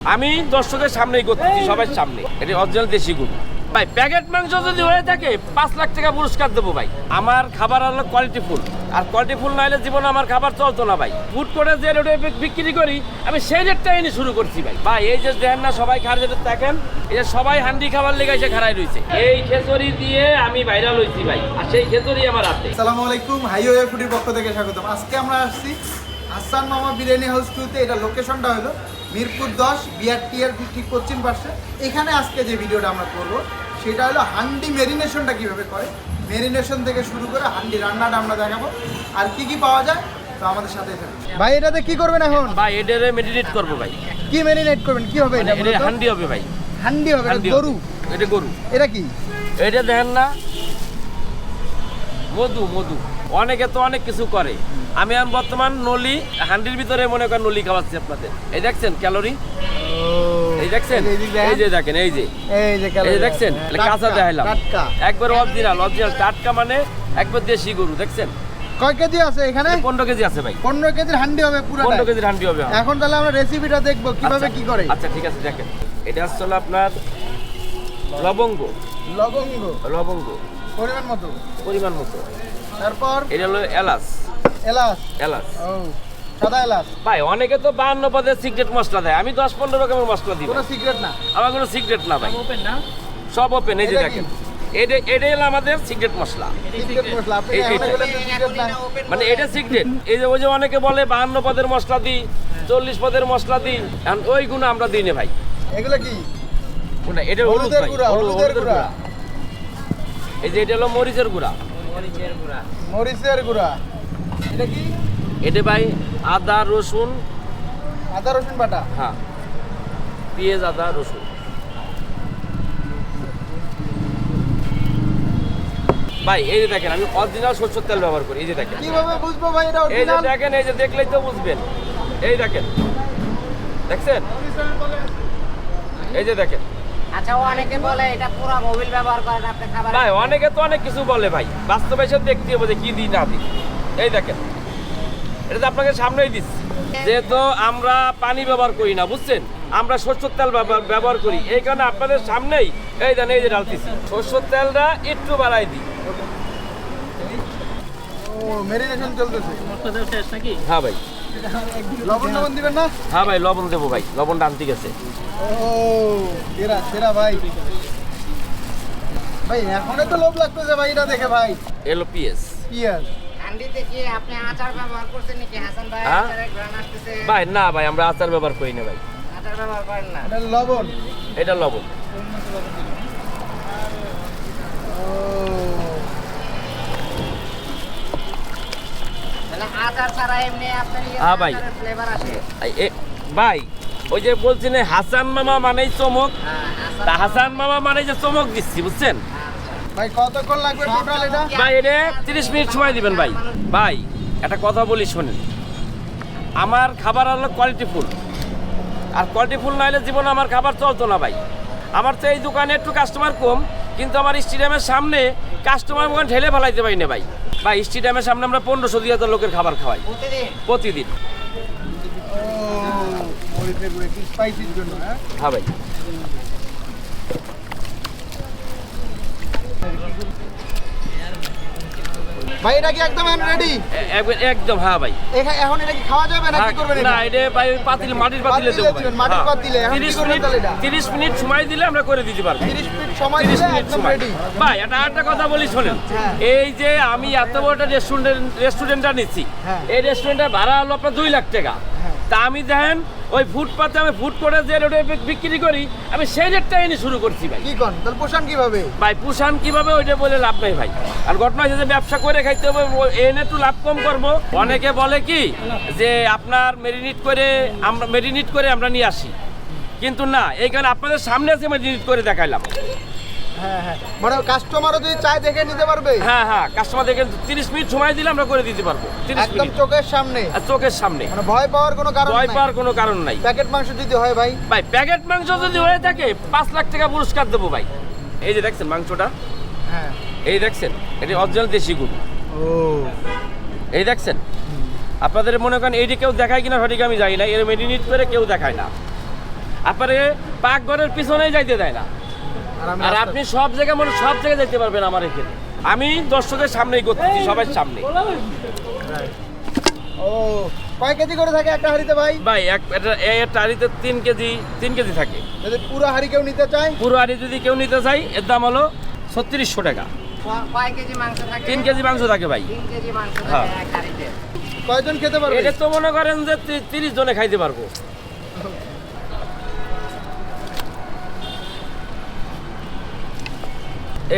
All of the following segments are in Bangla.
আমি দর্শকের সামনেই করতেছি, সবার সামনে এটা অরিজিনাল দেশি গরু। ভাই প্যাকেট মাংস যদি হয়ে থাকে, পাঁচ লাখ টাকা পুরস্কার দেবো ভাই। আমার খাবার হলো কোয়ালিটি ফুল। আর কোয়ালিটি ফুল না হলে জীবনে আমার খাবার চলতো না ভাই। ফুড করে যে রেটে বিক্রি করি, আমি সেই রেটটা এনে শুরু করছি ভাই। ভাই, এই যে দেখেন না সবাই খার যেটা দেখেন, এই যে সবাই হান্ডি খাবার লেগে এসে খাড়াই রয়েছে। এই খেচড়ি দিয়ে আমি ভাইরাল হয়েছি ভাই, আর সেই খেচড়ি আমার হাতে। আসসালামু আলাইকুম হাইওয়ে ফুডির পক্ষ থেকে স্বাগতম। আজকে আমরা আসছি হাসান মামা বিরিয়ানি হাউস টুতে এটা লোকেশনটা হলো মিরপুর দশ বিআরটি এর ঠিক পশ্চিম পাশে এখানে আজকে যে ভিডিওটা আমরা করব সেটা হলো হান্ডি মেরিনেশনটা কীভাবে করে। মেরিনেশন থেকে শুরু করে হান্ডি রান্নাটা আমরা দেখাবো। আর কি কি পাওয়া যায় তো আমাদের থাকুন। ভাই এটাতে কি করবেন এখন? ভাই এটারে মেডিটেট করব ভাই। কি মেরিনেট করবেন? কি হবে এটা এটা হান্ডি হবে ভাই। হান্ডি হবে গরু। এটা গরু। এটা কি? এটা দেখেন না। মধু মধু। অনেকে তো অনেক কিছু করে। আমি এখন বর্তমান নলি হান্ডির ভিতরে মনে করেন নলি খাওয়াচ্ছি আপনাদের। এই দেখছেন ক্যালোরি? এই দেখছেন? এই যে দেখেন। এই যে এই যে। দেখছেন? কাঁচা দেখাইলাম। একবার অরিজিনাল অরিজিনাল টাটকা মানে একবার দেশি গরু দেখছেন? কয় কেজি আছে এখানে? পনেরো কেজি আছে ভাই। পনেরো কেজির হান্ডি হবে পুরো পনেরো কেজির হান্ডি হবে এখন তাহলে আমরা রেসিপিটা দেখব কীভাবে আচ্ছা, কি করে। আচ্ছা ঠিক আছে দেখেন। এটা হলো আপনার লবঙ্গ। লবঙ্গ। লবঙ্গ। পরিমাণ মতো। পরিমাণ মতো। তারপর? এটা হলো এলাচ। এলাচ? এলাচ। ও সাদা এলাচ? ভাই অনেকে তো বাহান্ন পদের সিক্রেট মশলা দেয়। আমি দশ পনেরো রকমের মশলা দিই কোনো সিক্রেট না? আমার কোনো সিক্রেট না ভাই। সব ওপেন এই যে দেখেন কি? এটা হলো আমাদের সিক্রেট মশলা। না। মানে এটা সিক্রেট এই যে ওই যে অনেকে বলে বাহান্ন পদের মশলা দিই চল্লিশ পদের মশলা দিই এখন ওই গুণ আমরা দিই না ভাই। এগুলো কি? কোনটা? এটা হলুদ হলুদের ভাই, গুঁড়া হলুদ- হলুদের গুঁড়া। গুঁড়া। এই যে এটা হলো মরিচের গুঁড়া। মরিচের গুঁড়া। এটা কি? এটা ভাই আদা রসুন। আদা রসুন বাটা? হ্যাঁ। পেঁয়াজ আদা রসুন। ভাই এই যে দেখেন আমি অরিজিনাল সরষের তেল ব্যবহার করি এই যে দেখেন। কীভাবে বুঝব ভাই এটা এই যে দেখেন এই যে দেখলেই তো বুঝবেন। এই দেখেন। দেখছেন? এই যে দেখেন। আচ্ছা অনেকে বলে এটা পুরো মোবিল ব্যবহার করেন আপনি খাবার ভাই অনেকে তো অনেক কিছু বলে ভাই। বাস্তবে এসে দেখতে হবে যে কি দিই না দিই। এই দেখেন। এটা তো আপনাকে সামনেই দিচ্ছি। যেহেতু আমরা পানি ব্যবহার করি না বুঝছেন? আমরা সরষের তেল ব্যবহার- ব্যবহার করি। এই কারণে আপনাদের সামনেই এই দেন এই যে ডালতেছি সরষের তেলটা একটু বাড়াই দিই। ও মেরিনেশন চলতেছে। হ্যাঁ ভাই। লবণ লবণ দিবেন না? হ্যাঁ ভাই লবণ দেবো ভাই। লবণ ডানতে গেছে ও সেরা সেরা ভাই। ভাই এখনই তো লোভ লাগতেছে ভাই এটা দেখে ভাই। এলো পিএস পিঁয়াজ। হান্ডিতে কি আপনি আচার ব্যবহার করছেন নাকি? হাসান ভাই হ্যাঁ? ভাই না ভাই আমরা আচার ব্যবহার করি না ভাই। আচার ব্যবহার করেন না? এটা লবণ। এটা লবণ। ও তাহলে আচার ছাড়া এমনি আপনার হ্যাঁ ভাই। ফ্লেভার আসে? এই- এ- ভাই ওই যে বলছি এই হাসান মামা মানেই চমক। হ্যাঁ, হাসান মামা। মানে যে চমক দিচ্ছি বুঝছেন? ভাই কতক্ষণ লাগবে টোটাল এটা? ভাই এটা তিরিশ মিনিট সময় দিবেন ভাই। ভাই একটা কথা বলি শোনেন। আমার খাবার হলো কোয়ালিটি ফুল আর কোয়ালিটি ফুল না হলে জীবনে আমার খাবার চলতো না ভাই। আমার তো এই দোকানে একটু কাস্টমার কম কিন্তু আমার স্টেডিয়ামের সামনে কাস্টমার ওখানে ঢেলে ফেলাইতে পারি না ভাই। ভাই স্টেডিয়ামের সামনে আমরা পনেরোশো দুই হাজার লোকের খাবার খাওয়াই। প্রতিদিন? হ্যাঁ? হ্যাঁ ভাই। ভাই এটা কি একদম রেডি একদম হ্যাঁ ভাই এখন এটা কি খাওয়া যাবে না কি করবেন না এটা ভাই পাতিল মাটির পাতিলে দেবো ভাই মাটির হ্যাঁ। পাতিলে। এখন 30 মিনিট তাহলে 30 মিনিট সময় দিলে আমরা করে দিতে পারব 30 মিনিট সময় দিলে একদম রেডি ভাই এটা একটা কথা বলি শোনেন হ্যাঁ। এই যে আমি এত বড় একটা রেস্টুরেন্ট রেস্টুরেন্টটা নিচ্ছি হ্যাঁ। এই রেস্টুরেন্টের ভাড়া হলো আপনার দুই লাখ টাকা হ্যাঁ। তা আমি দেখেন ওই ফুটপাতে আমি ফুট করে যে রেটে বিক্রি করি আমি সেই রেটটা এনে শুরু করছি ভাই। কি কন? তাহলে পোষণ কীভাবে? ভাই পুষান কীভাবে ওইটা বলে লাভ নাই ভাই। আর ঘটনা হচ্ছে যে ব্যবসা করে খাইতে হবে এনে একটু লাভ কম করব। অনেকে বলে কি যে আপনার মেরিনেট করে আমরা মেরিনেট করে আমরা নিয়ে আসি। কিন্তু না এইখানে আপনাদের সামনে আছে মেরিনেট করে দেখাইলাম। হ্যাঁ হ্যাঁ। মানে কাস্টমারও যদি চায় দেখে নিতে পারবে? হ্যাঁ হ্যাঁ কাস্টমার দেখে তিরিশ মিনিট সময় দিলে আমরা করে দিতে পারব। একদম মিনিট। চোখের সামনে। চোখের সামনে। মানে ভয় পাওয়ার কোনো কারণ ভয় পাওয়ার কোনো কারণ নাই। প্যাকেট মাংস যদি হয় ভাই? ভাই প্যাকেট মাংস যদি হয়ে থাকে পাঁচ লাখ টাকা পুরস্কার দেবো ভাই। এই যে দেখছেন মাংসটা? হ্যাঁ। এই দেখছেন? এটা অরিজিনাল দেশি গরু। ও। এই দেখছেন? আপনাদের মনে করেন এইটি কেউ দেখায় কিনা সঠিক আমি জানি না। এর মেরিনেট করে কেউ দেখায় না। আপনারে পাকঘরের পিছনেই যাইতে দেয় না। আর আপনি সব জায়গায় মানে সব জায়গায় যেতে পারবেন আমার এখানে। আমি দর্শকের সামনেই করতেছি সবার সামনে ও কয় কেজি করে থাকে একটা হাড়িতে ভাই? ভাই এক এটা এই টারিতে তিন কেজি তিন কেজি থাকে। যদি পুরো হাড়ি কেউ নিতে চায়? পুরো আড়ি যদি কেউ নিতে চায় এর দাম হলো ছত্রিশশো টাকা। কয় কেজি মাংস থাকে? তিন কেজি মাংস থাকে ভাই। তিন কেজি মাংস হ্যাঁ। থাকে এক হাঁড়িতে। কয়জন খেতে পারবে? এটা তো মনে করেন যে তিরিশ জনে খাইতে পারব।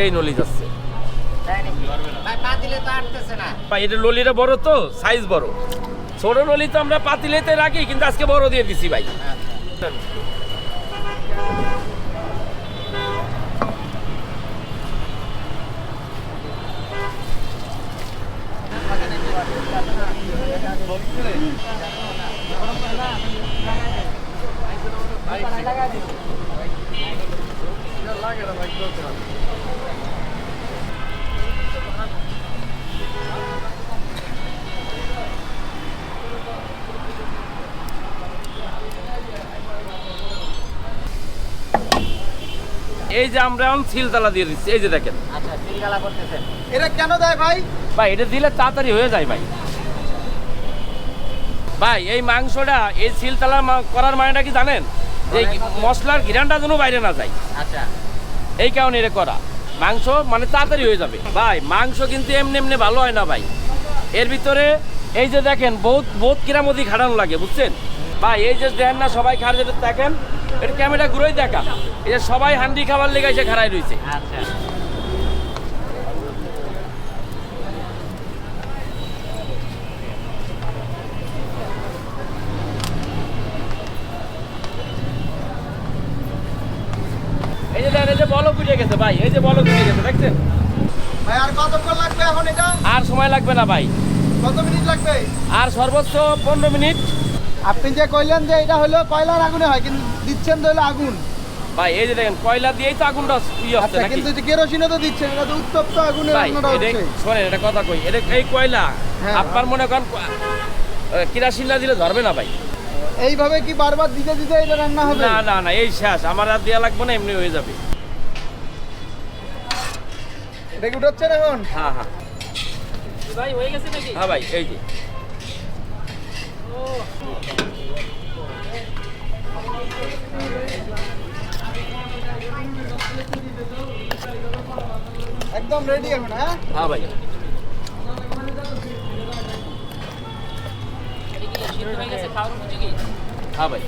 এই নলি যাচ্ছে? ভাই ভাই এটা নলিটা বড় তো সাইজ বড় ছোট নলি তো আমরা পাতিলেতে রাখি, কিন্তু আজকে বড় দিয়ে দিছি ভাই এই যে আমরা এখন সিলতলা দিয়ে দিচ্ছি এই যে দেখেন। আচ্ছা সিলগালা করতেছেন। এটা কেন দেয় ভাই? ভাই এটা দিলে তাড়াতাড়ি হয়ে যায় ভাই। ভাই এই মাংসটা এই সিলতলা করার মানেটা কি জানেন? যে এই মশলার ঘিরানটা যেন বাইরে না যায়। আচ্ছা। এই কারণে এটা করা। মাংস মানে তাড়াতাড়ি হয়ে যাবে। ভাই মাংস কিন্তু এমনি এমনি ভালো হয় না ভাই। এর ভিতরে এই যে দেখেন বহুত বহুত কিরামতি খাটানো লাগে বুঝছেন? ভাই এই যে দেখেন না সবাই খার যেটা দেখেন এটা ক্যামেরা ঘুরেই দেখা এই যে সবাই হান্ডি খাবার লেগে এসে খাড়াই রয়েছে। আচ্ছা এই যে দেখেন এই যে বলক উঠে গেছে ভাই এই যে বলক উঠে গেছে দেখছেন? ভাই আর কতক্ষণ লাগবে এখন এটা? আর সময় লাগবে না ভাই। কত মিনিট লাগবে? আর সর্বোচ্চ পনেরো মিনিট। আপনি যে কইলেন যে এটা হলো কয়লার আগুনে হয় কিন্তু দিচ্ছেন তো হলো আগুন। ভাই এই যে দেখেন কয়লা দিয়েই তো আগুনটা ইয়ে হচ্ছে আচ্ছা নাকি? কিন্তু যে কেরোসিনও তো দিচ্ছেন এটা তো উত্তপ্ত আগুনে এটা হচ্ছে। শোনেন এটা কথা কই এটা এই কয়লা হ্যাঁ। আপনার মনে করেন কিরাসিন না দিলে ধরবে না ভাই। এইভাবে কি বারবার দিতে দিতে এটা রান্না হবে? না না না এই শেষ আমার আর দেওয়া লাগবে না এমনি হয়ে যাবে। এটা কি উঠাচ্ছেন এখন? হ্যাঁ হ্যাঁ। ভাই হয়ে গেছে নাকি? হ্যাঁ ভাই এই যে। একদম রেডি এখন হ্যাঁ? হ্যাঁ ভাই। হ্যাঁ ভাই।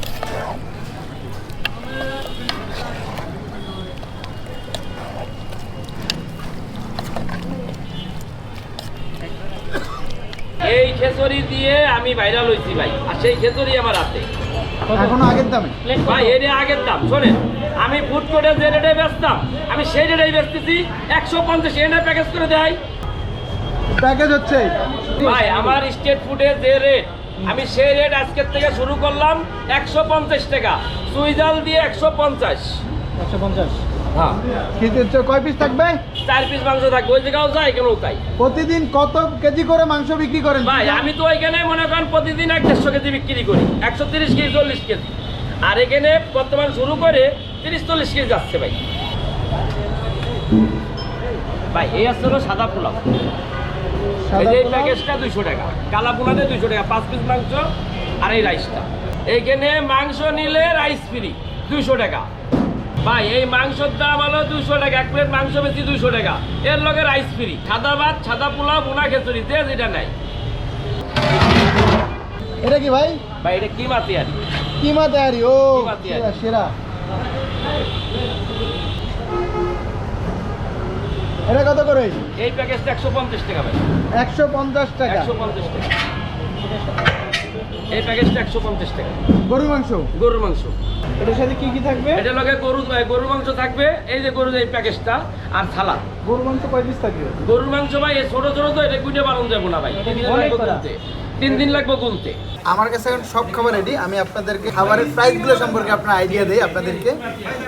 এই খেচড়ি দিয়ে আমি ভাইরাল হয়েছি ভাই। আর সেই খেচড়ি আমার হাতে। এখনও আগের দামে? ভাই এর আগের দাম শোনেন। আমি ফুড কোর্টে যে রেটে বেচতাম আমি সেই রেটেই বেচতেছি একশো পঞ্চাশ এনে প্যাকেজ করে দেয়। প্যাকেজ হচ্ছে ভাই আমার স্টেট ফুডে যে রেট আমি সেই রেট আজকের থেকে শুরু করলাম একশো পঞ্চাশ টাকা। সুইজাল দিয়ে একশো পঞ্চাশ। একশো পঞ্চাশ। হ্যাঁ। কিন্তু কয় পিস থাকবে? চার পিস মাংস থাকবে। ওই জায়গাও যাই কেন তাই প্রতিদিন কত কেজি করে মাংস বিক্রি করেন? ভাই আমি তো এখানে মনে করেন প্রতিদিন এক দেড়শো কেজি বিক্রি করি। একশো তিরিশ কেজি চল্লিশ কেজি। আর এখানে বর্তমান শুরু করে তিরিশ চল্লিশ কেজি যাচ্ছে ভাই। ভাই এই আসছে হলো সাদা পোলাও। এই প্যাকেজটা দুইশো টাকা। কালা পোলাতে দুইশো টাকা পাঁচ পিস মাংস আর এই রাইসটা এইখানে মাংস নিলে রাইস ফ্রি দুইশো টাকা। ভাই এই মাংসের দাম হলো দুশো টাকা এক প্লেট মাংস বেশি দুইশো টাকা। এর লগে রাইস ফ্রি সাদা ভাত সাদা পোলাও বোনা খিচুড়ি যে যেটা নাই। এটা কি ভাই? ভাই এটা কি মাতি আর কিমা তৈরি ও কিমা সেরা, সেরা। এটা কত করে? এই প্যাকেজটা একশো পঞ্চাশ টাকা ভাই। একশো পঞ্চাশ টাকা। একশো পঞ্চাশ টাকা। এই প্যাকেজটা একশো পঞ্চাশ টাকা। গরুর মাংস? গরুর মাংস। এটার সাথে কি কি থাকবে? এটা লগে গরু গরুর মাংস থাকবে এই যে গরুর এই প্যাকেজটা আর থালা। গরু মাংস কয় পিস থাকবে? গরুর মাংস ভাই এই ছোট ছোট তো এটা গুটে বানানো যাব না ভাই। তিন দিন লাগবে করা। তিন দিন লাগবে গুনতে। আমার কাছে এখন সব খাবার রেডি আমি আপনাদেরকে খাবারের প্রাইসগুলো সম্পর্কে আপনার আইডিয়া দেই আপনাদেরকে।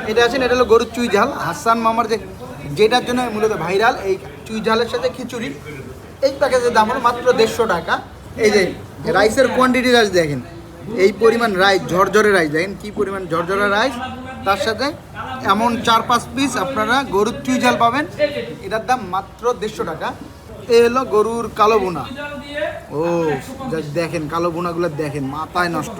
এটা আছেন এটা হলো গরুর চুই ঝাল। হাসান মামার যে যেটার জন্য মূলত ভাইরাল এই চুই ঝালের সাথে খিচুড়ি। এই প্যাকেজের দাম হলো মাত্র দেড়শো টাকা। এই যে রাইসের কোয়ান্টিটি দেখেন। এই পরিমাণ রাইস, ঝরঝরে রাইস, দেখেন কি পরিমাণ ঝরঝরে রাইস। তার সাথে এমন চার পাঁচ পিস আপনারা গরুর চুইঝাল পাবেন। এটার দাম মাত্র দেড়শো টাকা। এ হলো গরুর কালো বোনা ও দেখেন কালো বোনাগুলো দেখেন, মাথায় নষ্ট।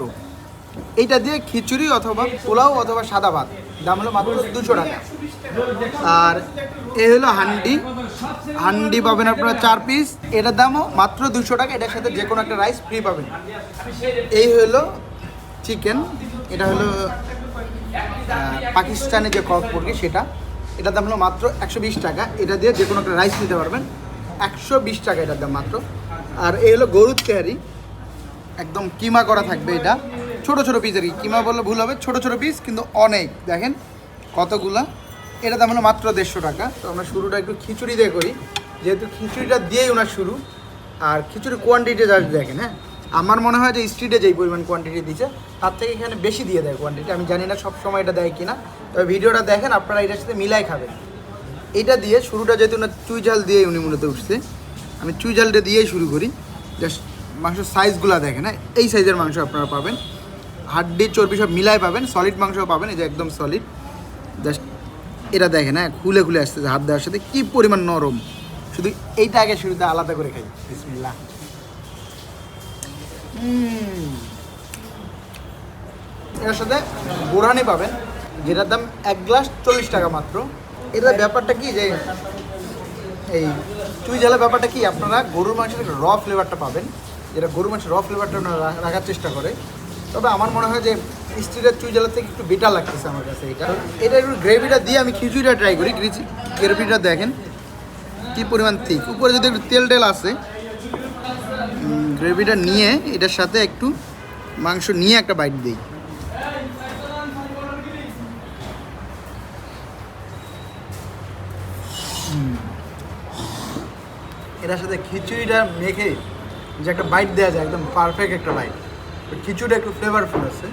এইটা দিয়ে খিচুড়ি অথবা পোলাও অথবা সাদা ভাত। দাম হলো মাত্র দুশো টাকা। আর এ হলো হান্ডি। হান্ডি পাবেন আপনারা চার পিস এটার দামও মাত্র দুশো টাকা। এটার সাথে যে কোনো একটা রাইস ফ্রি পাবেন। এই হলো চিকেন এটা হলো পাকিস্তানি যে কক মুরগি সেটা। এটার দাম হলো মাত্র একশো বিশ টাকা। এটা দিয়ে যে কোনো একটা রাইস নিতে পারবেন। একশো বিশ টাকা এটার দাম মাত্র। আর এই হলো গরুর তেহারি একদম কিমা করা থাকবে এটা। ছোট ছোট পিস আর কি। কিমা বললে ভুল হবে। ছোট ছোট পিস কিন্তু অনেক। দেখেন কতগুলা। এটা হলো মাত্র দেড়শো টাকা। তো আমরা শুরুটা একটু খিচুড়ি দিয়ে করি। যেহেতু খিচুড়িটা দিয়েই ওনার শুরু, আর খিচুড়ির কোয়ান্টিটি জাস্ট দেখেন হ্যাঁ? আমার মনে হয় যে স্ট্রিটে যেই পরিমাণ কোয়ান্টিটি দিচ্ছে তার থেকে এখানে বেশি দিয়ে দেয় কোয়ান্টিটি আমি জানি না সব সময় এটা দেয় কিনা, তবে ভিডিওটা দেখেন, আপনারা এটার সাথে মিলাই খাবেন। এটা দিয়ে শুরুটা যেহেতু না চুই ঝাল দিয়ে উনি মূলত উঠছে, আমি চুই ঝালটা দিয়েই শুরু করি। জাস্ট মাংসের সাইজগুলো দেখেন হ্যাঁ? এই সাইজের মাংস আপনারা পাবেন। হাড্ডি, চর্বি সব মিলাই পাবেন সলিড মাংসও পাবেন, এই যে একদম সলিড জাস্ট এটা দেখেন হ্যাঁ খুলে খুলে আসতেছে, হাত দেওয়ার সাথে কি পরিমাণ নরম। শুধু এইটা আগে শুরুতে আলাদা করে খাই। বিসমিল্লাহ। এর সাথে বোরহানি পাবেন, যেটার দাম এক গ্লাস চল্লিশ টাকা মাত্র। এটার ব্যাপারটা কি যে, এই চুই ঝালের ব্যাপারটা কি, আপনারা গরুর মাংসের র ফ্লেভারটা পাবেন। যেটা গরুর মাংসের র ফ্লেভারটা রাখার চেষ্টা করে। তবে আমার মনে হয় যে স্টিলের ঝালের থেকে একটু বেটার লাগতেছে আমার কাছে এটা। এটা একটু গ্রেভিটা দিয়ে আমি খিচুড়িটা ট্রাই করি গ্রেভিটা দেখেন কি পরিমাণ ঠিক উপরে যদি একটু তেল টেল আছে গ্রেভিটা নিয়ে এটার সাথে একটু মাংস নিয়ে একটা বাইট দিই। এটার সাথে খিচুড়িটা মেখে যে একটা বাইট দেওয়া যায়, একদম পারফেক্ট একটা বাইট খিচুড়িটা একটু ফ্লেভারফুল আছে।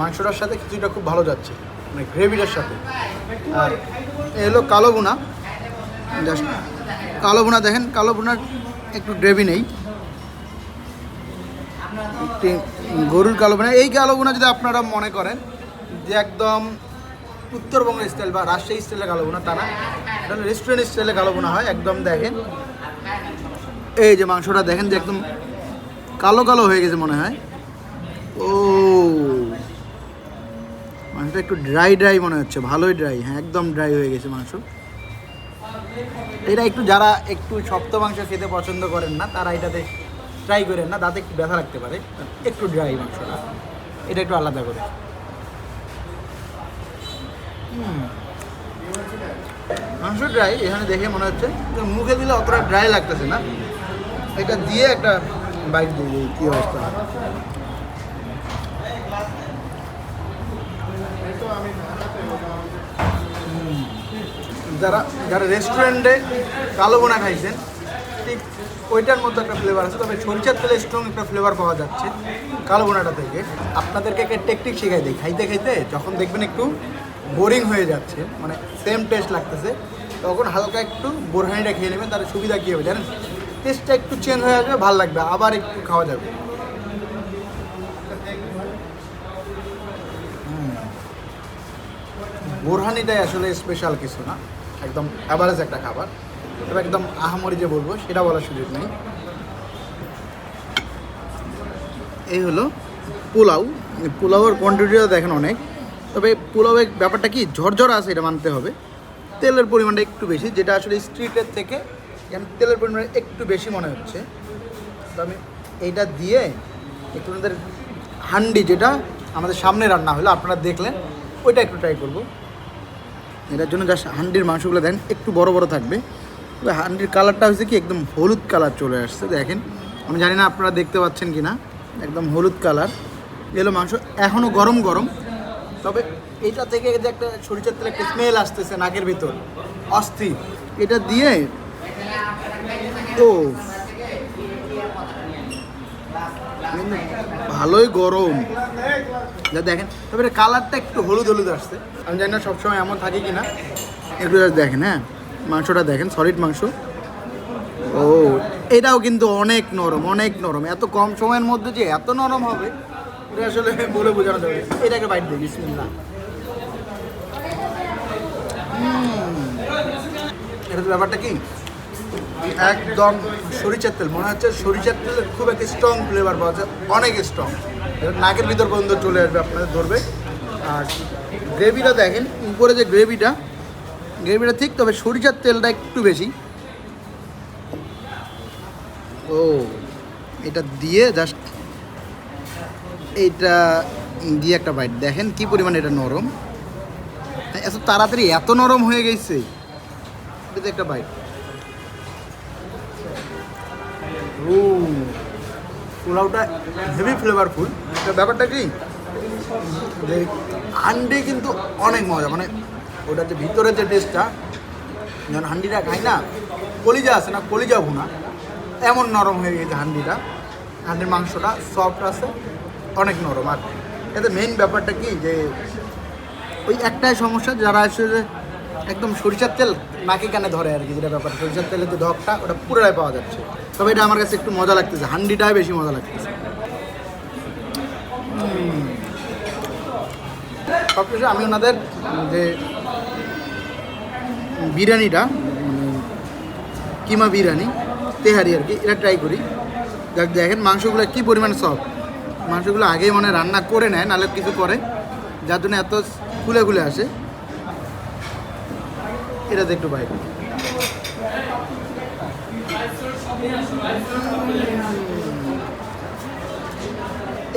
মাংসটার সাথে খিচুড়িটা খুব ভালো যাচ্ছে মানে গ্রেভিটার সাথে। আর এ হলো কালো বোনা জাস্ট কালো বোনা দেখেন, কালো বোনার একটু গ্রেভি নেই। গরুর কালো বোনা এই কালো বোনা যদি আপনারা মনে করেন যে একদম উত্তরবঙ্গের স্টাইল বা রাজশাহী স্টাইলে কালো বোনা তা না। রেস্টুরেন্ট স্টাইলে কালো বোনা হয়, একদম দেখেন। এই যে মাংসটা দেখেন যে একদম কালো কালো হয়ে গেছে মনে হয়। ও মাংসটা একটু ড্রাই ড্রাই মনে হচ্ছে, ভালোই ড্রাই হ্যাঁ একদম ড্রাই হয়ে গেছে মাংস। এটা একটু যারা একটু শক্ত মাংস খেতে পছন্দ করেন না, তারা এটাতে ট্রাই করেন না দাঁতে একটু ব্যথা লাগতে পারে, একটু ড্রাই মাংসটা, এটা একটু আলাদা করে। মাংস ড্রাই এখানে দেখে মনে হচ্ছে মুখে দিলে অতটা ড্রাই লাগতেছে না। এটা দিয়ে একটা বাইক দিয়ে কী অবস্থা? যারা যারা রেস্টুরেন্টে কালো বোনা খাইছেন, ঠিক ওইটার মধ্যে একটা ফ্লেভার আছে। তবে সরিষার তেলে স্ট্রং একটা ফ্লেভার পাওয়া যাচ্ছে কালো বোনাটা থেকে। আপনাদেরকে একটা টেকনিক শেখাই দিই। খাইতে খাইতে যখন দেখবেন একটু বোরিং হয়ে যাচ্ছে মানে সেম টেস্ট লাগতেছে, তখন হালকা একটু বোরহানিটা খেয়ে নেবেন তার সুবিধা কী হবে জানেন? টেস্টটা একটু চেঞ্জ হয়ে আসবে, ভালো লাগবে, আবার একটু খাওয়া যাবে। বোরহানিটাই আসলে স্পেশাল কিছু না। একদম অ্যাভারেজ একটা খাবার। তবে একদম আহামরি যে বলব, সেটা বলার সুযোগ নেই। এই হলো পোলাও। পোলাওয়ের কোয়ান্টিটিটা দেখেন অনেক। তবে পোলাওয়ের ব্যাপারটা কি, ঝরঝরা আছে, এটা মানতে হবে। তেলের পরিমাণটা একটু বেশি, যেটা আসলে স্ট্রিটের থেকে তেলের পরিমাণ একটু বেশি মনে হচ্ছে। তো আমি এইটা দিয়ে একটু ওনাদের হান্ডি যেটা আমাদের সামনে রান্না হলো, আপনারা দেখলেন, ওইটা একটু ট্রাই করব। এটার জন্য জাস্ট হান্ডির মাংসগুলো দেন, একটু বড় বড় থাকবে। তবে হান্ডির কালারটা হচ্ছে কি, একদম হলুদ কালার চলে আসছে, দেখেন। আমি জানি না আপনারা দেখতে পাচ্ছেন কি না একদম হলুদ কালার। এলো মাংস এখনও গরম গরম। তবে এটা থেকে যে একটা সরিষার তেলে একটা স্মেল আসতেছে নাকের ভিতর, অস্থির। এটা দিয়ে, ও ভালোই গরম। যা দেখেন, তবে কালারটা একটু হলুদ হলুদ আসছে। আমি জানি না সবসময় এমন থাকে কি না একটু দেখেন হ্যাঁ? মাংসটা দেখেন সলিড মাংস। ও, এটাও কিন্তু অনেক নরম অনেক নরম। এত কম সময়ের মধ্যে যে এত নরম হবে, এটা আসলে বলে বোঝানো যাবে। এটাকে বাইট দিই, বিসমিল্লাহ। এটা তো ব্যাপারটা কি? একদম সরিষার তেল। মনে হচ্ছে সরিষার তেলের খুব একটা স্ট্রং ফ্লেভার পাওয়া যায়। অনেক স্ট্রং নাকের ভিতর পর্যন্ত চলে আসবে আপনাদের ধরবে। আর গ্রেভিটা দেখেন, উপরে যে গ্রেভিটা গ্রেভিটা ঠিক, তবে সরিষার তেলটা একটু বেশি। ও, এটা দিয়ে জাস্ট এইটা দিয়ে একটা বাইট দেখেন কি পরিমাণ এটা নরম। এত তাড়াতাড়ি এত নরম হয়ে গেছে। এটাতে একটা বাইট ও পোলাওটা হেভি ফ্লেভারফুল ব্যাপারটা কি? যে হান্ডি কিন্তু অনেক মজা মানে ওটা যে ভিতরের যে টেস্টটা যখন হান্ডিটা খাই না, কলিজা আছে না, কলিজা ভুনা, এমন নরম হয়ে গেছে হান্ডিটা। হান্ডির মাংসটা সফট আছে, অনেক নরম। আর এতে মেইন ব্যাপারটা কি যে ওই একটাই সমস্যা, যারা আসলে একদম সরিষার তেল নাকে কানে ধরে আর কি যেটা ব্যাপার। সরিষার তেলের যে ধকটা ওটা পুরোটাই পাওয়া যাচ্ছে। তবে এটা আমার কাছে একটু মজা লাগতেছে হান্ডিটাই বেশি মজা লাগতেছে। সবশেষে আমি ওনাদের যে বিরিয়ানিটা উম, কিমা বিরিয়ানি তেহারি আর কি এটা ট্রাই করি। দেখ দেখেন মাংসগুলো কী পরিমাণ সফট মাংসগুলো আগেই মানে রান্না করে নেয় নাহলে কিছু করে। যার জন্য এত খুলে খুলে আসে। এটাতে একটু বাইরে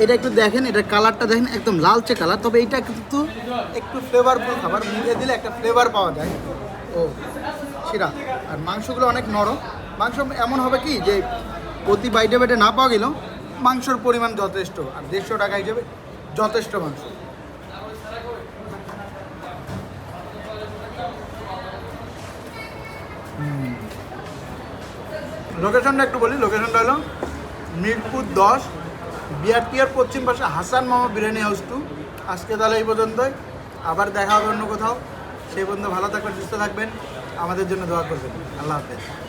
এটা একটু দেখেন, এটা কালারটা দেখেন একদম লালচে কালার, তবে এটা কিন্তু একটু ফ্লেভারফুল খাবার মুখে দিলে একটা ফ্লেভার পাওয়া যায়। ও, সেটা। আর মাংসগুলো অনেক নরম। মাংস এমন হবে কি যে প্রতি বাইটে বাইটে না পাওয়া গেলেও মাংসর পরিমাণ যথেষ্ট, আর দেড়শো টাকা হিসেবে যথেষ্ট মাংস। লোকেশনটা একটু বলি লোকেশনটা হলো মিরপুর দশ, বিআরটিআর পশ্চিম পাশে হাসান মামা বিরিয়ানি হাউস টু আজকে তাহলে এই পর্যন্তই। আবার দেখা হবে অন্য কোথাও। সেই পর্যন্ত ভালো থাকবেন, সুস্থ থাকবেন। আমাদের জন্য দোয়া করবেন। আল্লাহ হাফেজ।